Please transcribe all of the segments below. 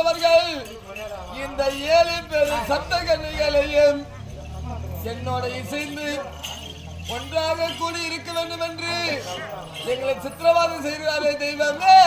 ஆண்டவர்கள் இந்த ஏழு பெரும் சத்த கண்ணிகளையும் என்னோட இசைந்து ஒன்றாக கூடி இருக்க வேண்டும் என்று எங்களை சித்திரவாதம் செய்கிறாரே தெய்வமே.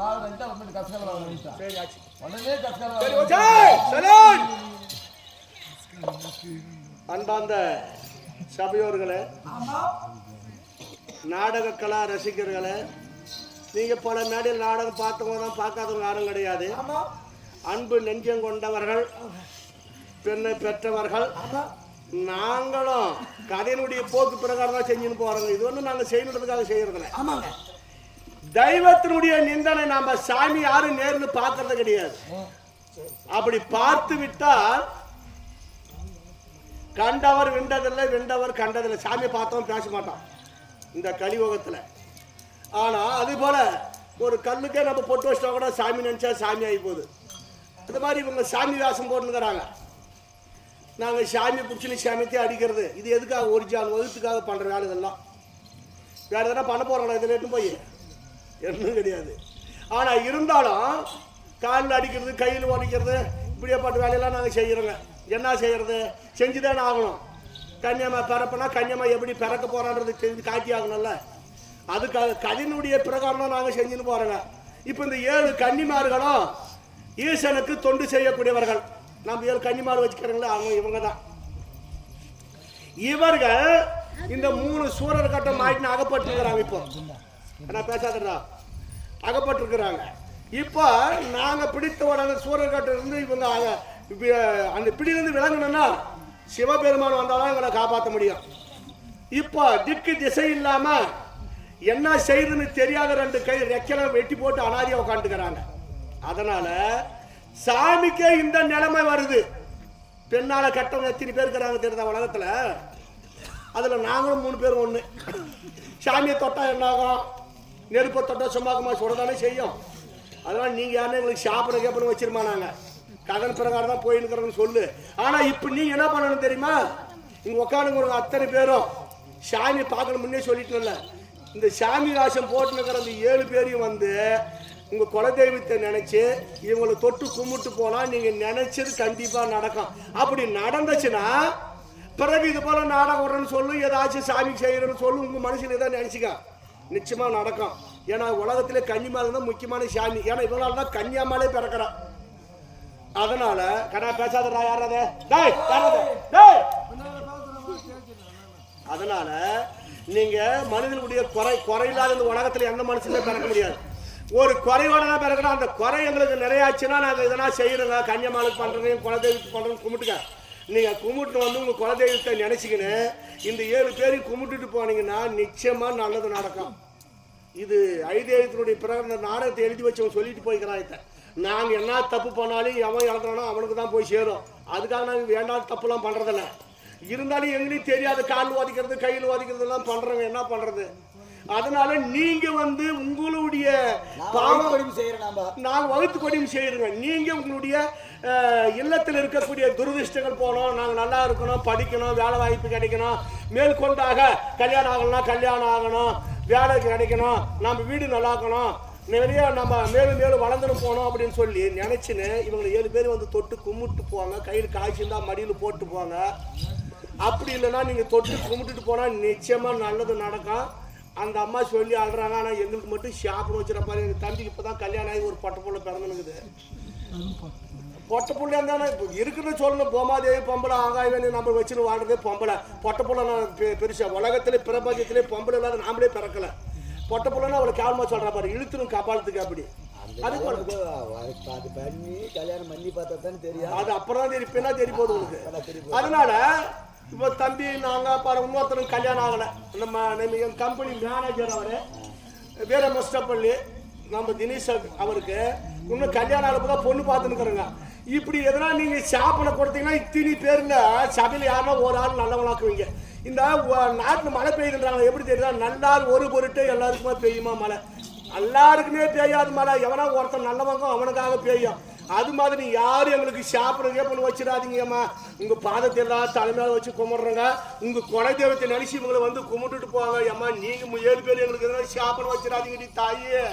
அப்புறம் கஷ்டகாலம் நிமிஷம் உடனே கஷ்டகாலம் அன்பார்ந்த சபையோர்களே நாடக கலா ரசிகர்களே நீங்க பல மேடையில் நாடகம் பார்த்தவங்க தான் பார்க்காதவங்க யாரும் கிடையாது. அன்பு நெஞ்சம் கொண்டவர்கள் பெண்ணை பெற்றவர்கள் நாங்களும் கதையினுடைய போக்கு பிரகாரம் தான் செஞ்சுன்னு போறோங்க. இது வந்து நாங்க செய்யணுன்றதுக்காக செய்யறதில்ல. ஆமாங்க. தெய்வத்தினுடைய நிந்தனை நாம சாமி யாரும் நேர்ந்து பார்க்கறது கிடையாது. அப்படி பார்த்து விட்டால் கண்டவர் விண்டதில்லை விண்டவர் கண்டதில்லை. சாமி பார்த்தவன் பேச மாட்டான். இந்த கலியோகத்தில். ஆனால் அது போல ஒரு கல்லுக்கே நம்ம பொட்டு வச்சிட்டா கூட சாமி நினச்சா சாமி ஆகி போகுது. அது மாதிரி இவங்க சாமி வேஷம் போட்டுக்கிறாங்க நாங்கள் சாமி பிடிச்சின்னு சாமித்தே அடிக்கிறது. இது எதுக்காக ஒரிஜினல் வகுத்துக்காக பண்ணுற வேலை இதெல்லாம் வேறு எதனா பண்ண போகிறாங்களா இதில் எட்டு போய்? என்னும் கிடையாது. ஆனால் இருந்தாலும் காலில் அடிக்கிறது கையில் உடைக்கிறது இப்படியேப்பட்ட வேலையெல்லாம் நாங்கள் செய்கிறோங்க என்ன செய்கிறது செஞ்சு தானே ஆகணும். கன்னியம்மா பிறப்புனா கன்னியம்மா எப்படி பிறக்க போகிறான்றது தெரிஞ்சு காட்டி ஆகணும்ல அதுக்காக கதினுடைய பிரகாரம் தான் நாங்கள் செஞ்சுன்னு போகிறோங்க இப்போ இந்த ஏழு கன்னிமார்களும் ஈசனுக்கு தொண்டு செய்யக்கூடியவர்கள். நம்ம ஏழு கன்னிமார் வச்சுக்கிறோங்களே அவங்க இவங்க தான் இவர்கள் இந்த மூணு சூரர் கட்டம் மாட்டின்னு அகப்பட்டிருக்கிறாங்க இப்போ. நான் பேசாதடா. அகப்பட்டிருக்கிறாங்க. இப்போ நாங்கள் பிடித்த உடனே சூரியகாட்டிலிருந்து இவங்க அந்த பிடியிலிருந்து விளங்கணும்னா சிவபெருமான் வந்தாலும் இவங்களை காப்பாற்ற முடியும். இப்போ திக்கு திசை இல்லாமல் என்ன செய்யுதுன்னு தெரியாத ரெண்டு கை ரெக்கலை வெட்டி போட்டு அனாதியாக உட்காந்துக்கிறாங்க அதனால் சாமிக்கே இந்த நிலைமை வருது. பெண்ணால் கட்டவங்க எத்தனை பேர் இருக்கிறாங்க தெரியுதா உலகத்தில்? அதில் நாங்களும் மூணு பேர் ஒன்று சாமியை தொட்டால் என்ன ஆகும்? நெருப்பை தொட்டா சும்மாக்குமா? சுடதானே செய்யும். அதனால் நீங்கள் யாருன்னு எங்களுக்கு சாப்பிட கேப்பன்னு வச்சிருமா நாங்கள் கதன் பிரகாரம் தான் போயின்னு சொல்லு. ஆனால் இப்போ நீ என்ன பண்ணணும் தெரியுமா? இங்கே உட்காந்துங்க அத்தனை பேரும். சாமி பார்க்கணும் முன்னே சொல்லிட்டோம்ல இந்த சாமி ராசம் போட்டுனுக்கிற அந்த ஏழு பேரையும் வந்து உங்கள் குலதெய்வத்தை நினச்சி இவங்களை தொட்டு கும்பிட்டு போனால் நீங்கள் நினச்சது கண்டிப்பாக நடக்கும். அப்படி நடந்துச்சுன்னா பிறகு இது போல் நாடகம் விடுறேன்னு சொல்லு ஏதாச்சும் சாமி செய்கிறேன்னு சொல்லு உங்கள் மனசில் தான் நினச்சிக்க. நிச்சயமாக நடக்கும். ஏன்னா உலகத்திலே கன்னிமாலை தான் முக்கியமான சாமி. ஏன்னா இவங்களால தான் கன்னியாமாலே பிறக்கிறான். அதனால கடா பேசாதடா யாராவது. அதனால நீங்க மனிதனுடைய குறை குறையில்லாத இந்த உலகத்துல எந்த மனுஷனுமே பிறக்க முடியாது. ஒரு குறையோட தான் பிறக்கணும். அந்த குறை எங்களுக்கு நிறையாச்சுன்னா நாங்கள் இதெல்லாம் செய்யறோங்க கன்னியமாளுக்கு பண்றோம் குலதெய்வத்துக்கு பண்றோம் கும்பிட்டுக்க நீங்க கும்பிட்டு வந்து உங்க குலதெய்வத்தை நினச்சிக்கின்னு இந்த ஏழு பேரையும் கும்பிட்டுட்டு போனீங்கன்னா நிச்சயமா நல்லது நடக்கும். இது ஐதேயத்தினுடைய பிறகு நாடகத்தை எழுதி வச்சவன் சொல்லிட்டு போய்க்கிறான் இதை. நாங்க என்ன தப்பு பண்ணாலும் எவன் இழந்தானோ அவனுக்கு தான் போய் சேரும். அதுக்காக நாங்க வேண்டாத தப்புலாம் பண்றதில்ல. இருந்தாலும் எங்களையும் தெரியாது கால் உதைக்கிறது கையில் உதைக்கிறது எல்லாம் பண்றவங்க என்ன பண்றது? அதனால நீங்க வந்து உங்களுடைய பாவம் நாங்கள் வகுத்து கொடியும் செய்யறோங்க நீங்க உங்களுடைய இல்லத்தில் இருக்கக்கூடிய துரதிருஷ்டங்கள் போகணும் நாங்கள் நல்லா இருக்கணும் படிக்கணும் வேலை வாய்ப்பு கிடைக்கணும். மேற்கொண்டாக கல்யாணம் ஆகணும்னா கல்யாணம் ஆகணும். வேலை கிடைக்கணும். நம்ம வீடு நல்லா இருக்கணும். நிறைய நம்ம மேலும் மேலும் வளர்ந்துன்னு போகணும் அப்படின்னு சொல்லி நினைச்சுன்னு இவங்களை ஏழு பேர் வந்து தொட்டு கும்பிட்டு போவாங்க. கையில் காய்ச்சி மடியில் போட்டு போவாங்க. அப்படி இல்லைன்னா நீங்க தொட்டு கும்பிட்டுட்டு போனா நிச்சயமா நல்லது நடக்கும். அந்த அம்மா சொல்லி அழுறாங்க ஆனா எங்களுக்கு மட்டும் சாப்பிட வச்சிருப்பாரு எங்க தம்பிக்கு இப்பதான் கல்யாணம் ஆகி ஒரு பொட்டை புள்ள பிறந்துனுக்குது. பொட்டை புள்ளையா இப்போ இருக்கிறத சொல்லணும் போமாதேவி பொம்பளை ஆகாயவேணி நம்ம வச்சுன்னு வாழ்றதே பொம்பளை. பொட்டை புள்ள நான் பெ- பெருசா உலகத்திலே பிரபஞ்சத்திலே பொம்பளை இல்லாத நாமளே பிறக்கல. பொட்டை புள்ளனா அவளை கேவலமா சொல்றா பாரு இழுத்துரும் கபாலத்துக்கு அப்படி. அது பண்ணி கல்யாணம் பண்ணி பார்த்தா தானே தெரியும். அது அப்புறம் தான் தெரியும் பின்னா தெரிய போகுது உங்களுக்கு அதனால இப்போ தம்பி நாங்கள் பாரு இன்னொருத்தரும் கல்யாணம் ஆகலை. நம்ம நம்ம என் கம்பெனி மேனேஜர் அவர் வீர மஸ்டப்பள்ளி நம்ம தினேஷ் அவருக்கு இன்னும் கல்யாணம் ஆகல தான் பொண்ணு பார்த்துன்னு இப்படி எதனா நீங்கள் சாப்பிட கொடுத்தீங்கன்னா இத்தினி பேரில் சபையில் யாருன்னா ஒரு ஆள் நல்லவனாக்குவீங்க. இந்த நாட்டில் மழை பெய்யுதுன்றாங்க. எப்படி தெரியுதா? நல்லார் ஒரு பொருட்டு எல்லாருக்குமே பெய்யுமா மழை. எல்லாருக்குமே பெய்யாது மழை. எவனா ஒருத்தன் நல்லவங்க அவனுக்காக பெய்யும். அது மாதிரி யாரும் எங்களுக்கு சாப்பிடுறதே பண்ணி வச்சிடாதீங்கம்மா. உங்க பாதத்தை எல்லாம் தலைமையில வச்சு கும்பிடுறோங்க. உங்க குலை தெய்வத்தை நினைச்சு இவங்களை வந்து கும்பிட்டுட்டு போவாங்க. ஏமா நீங்க ஏழு பேர் எங்களுக்கு எதனா சாப்பிட வச்சிடாதீங்க நீ தாயே.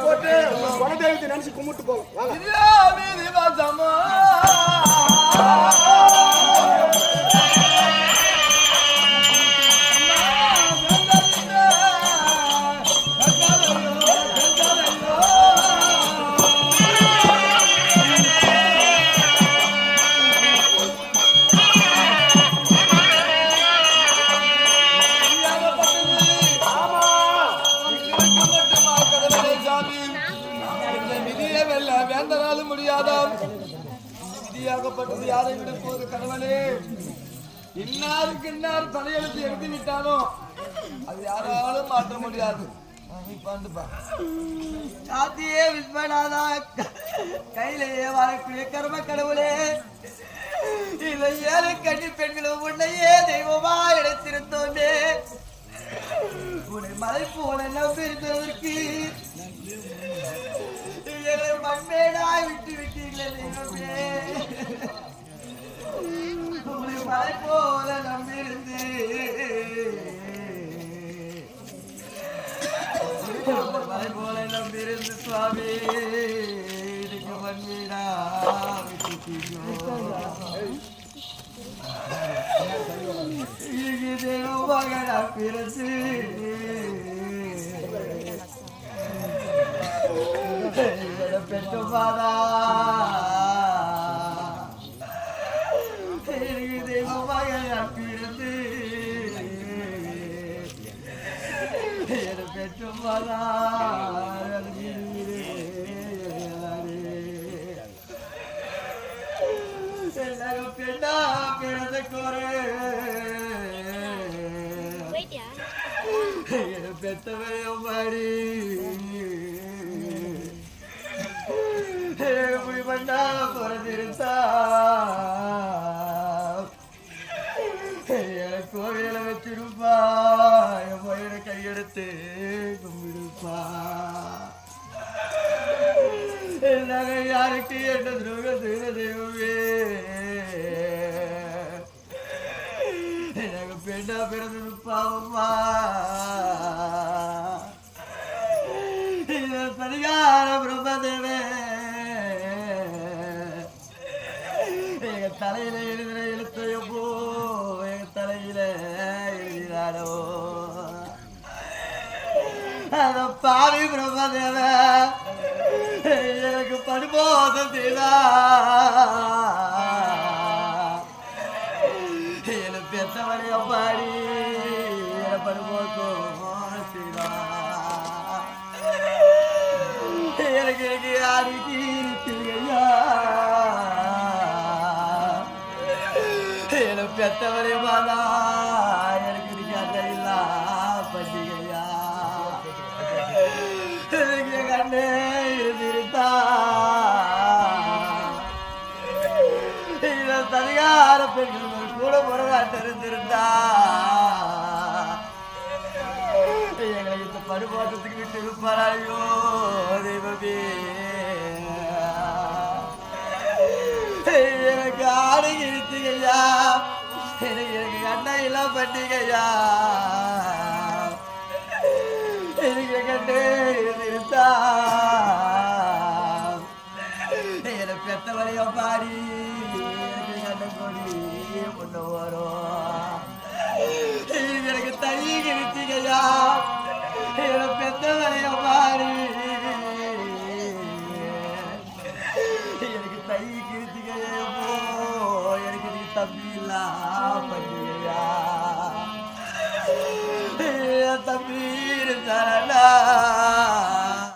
போட்டு. உங்க குலை தெய்வத்தை நினைச்சு கும்பிட்டு போங்க. விதியை வெல்ல வேந்தனாலும் முடியாதாம். விதியாகப்பட்டது யாரை விட போது கடவுளே இன்னாருக்கு இன்னார் தலையெழுத்து எழுதி விட்டானோ? அது யாராலும் மாற்ற முடியாது. சாத்தியே விஸ்வநாதா கையிலேயே வரக்கூடிய கர்ம கடவுளே. இதை ஏழு கண்ணி பெண்களும் உன்னையே தெய்வமா எடுத்திருந்தோமே. உன்னை மலை போல நம்பியிருந்ததற்கு எங்களை மண்மேடாய் விட்டு விட்டீங்களே தெய்வமே. உன்னை மலை போல நம்பியிருந்து மலை போல நம்பியிருந்து சுவாமி. இதுக்கு மண்மேடா விட்டுட்டீங்க இங்கு தேவமகனா பிறந்து. தேவமகனா பிறந்து பெற்ற எல்லாரும் பெண்ணா பிறந்த கோரே. பெத்தவரே மாடி கும்பிடுப்பா நாங்க யாருக்கு என்ன துரோகம் செய்த தெய்வமே? எனக்கு பெண்ணா பிறந்தது பாவம்மா இது பரிகார பிரம்மதேவே. எங்க தலையில எழுதின எழுத்தையப்போ எங்க தலையில எழுதினாரோ அந்த பாவி பிரம்மதேவ. எனக்கு படுபோதம் செய்தா. என்ன பெற்றவரைய பாடி என படுபோக்கம் செய்தா. எனக்கு எனக்கு யாருக்கு இருக்கீங்கய்யா என பெற்றவரைய பாதா எனக்கு இருந்திருந்தா இதை தனியார பெண்கள் கூட முறையா தெரிந்திருந்தா. எங்களை இந்த படுபாட்டத்துக்கு விட்டு இருப்பாராயோ தெய்வமே. எனக்கு ஆடு இழுத்துகையா எனக்கு எனக்கு அண்ணன் எல்லாம் பண்ணிக்கையா எனக்கு கண்டே இருந்தா எனக்கு